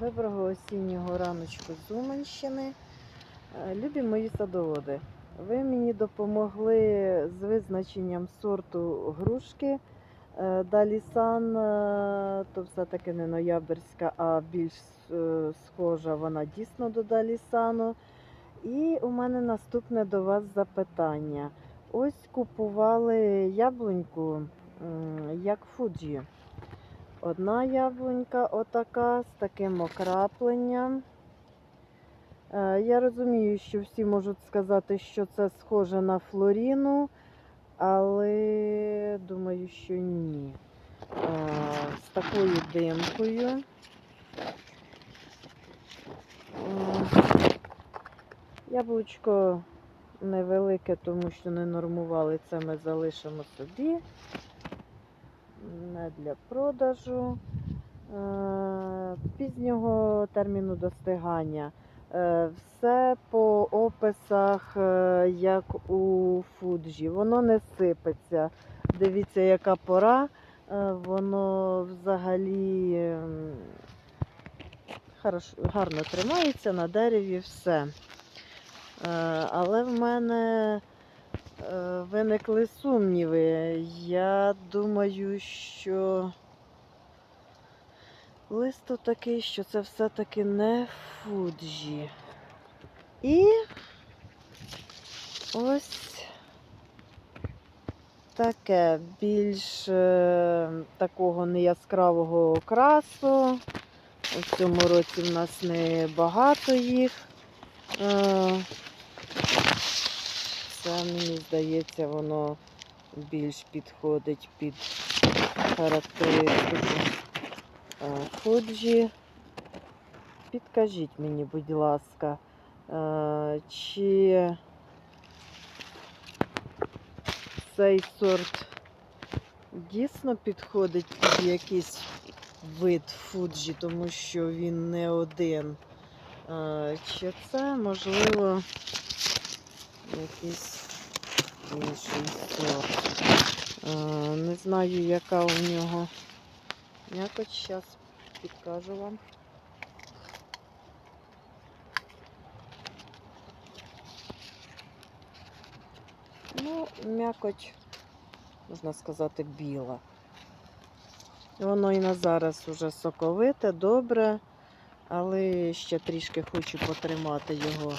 Доброго осіннього раночку з Уманщини. Е, Любі мої садоводи, ви мені допомогли з визначенням сорту грушки. Е, Далісан, е, то все-таки не ноябрьська, а більш схожа вона дійсно до Далісану. І у мене наступне до вас запитання. Ось купували яблуньку, як Фуджі. Одна яблунька отака з таким окрапленням. Е, Я розумію, що всі можуть сказати, що це схоже на флоріну, але думаю, що ні. Е, З такою димкою. Яблучко невелике, тому що не нормували це, ми залишимо собі не для продажу. Е, Пізнього терміну достигання. Е, Все по описах, е, як у фуджі. Воно не сипеться. Дивіться, яка пора. Воно взагалі гарно тримається на дереві все. Але в мене виникли сумніви. Я думаю, що лист такий, що це все-таки не фуджі. І ось таке більш е, такого неяскравого окрасу. У цьому році в нас не багато їх. Це, мені здається, воно більш підходить під характеристику Фуджі. Підкажіть мені, будь ласка, чи цей сорт дійсно підходить під якийсь вид Фуджі, тому що він не один. Чи це можливо якийсь інший сорт? Е, Не знаю, яка у нього м'якоть. Зараз підкажу вам. Ну, м'якоть, можна сказати, біла. Воно і на зараз уже соковите, добре, але ще трішки хочу потримати його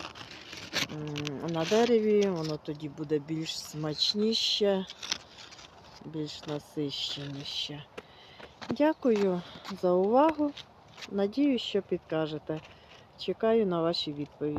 на дереві, воно тоді буде більш смачніше, більш насищеніше. Дякую за увагу. Надію, що підкажете. Чекаю на ваші відповіді.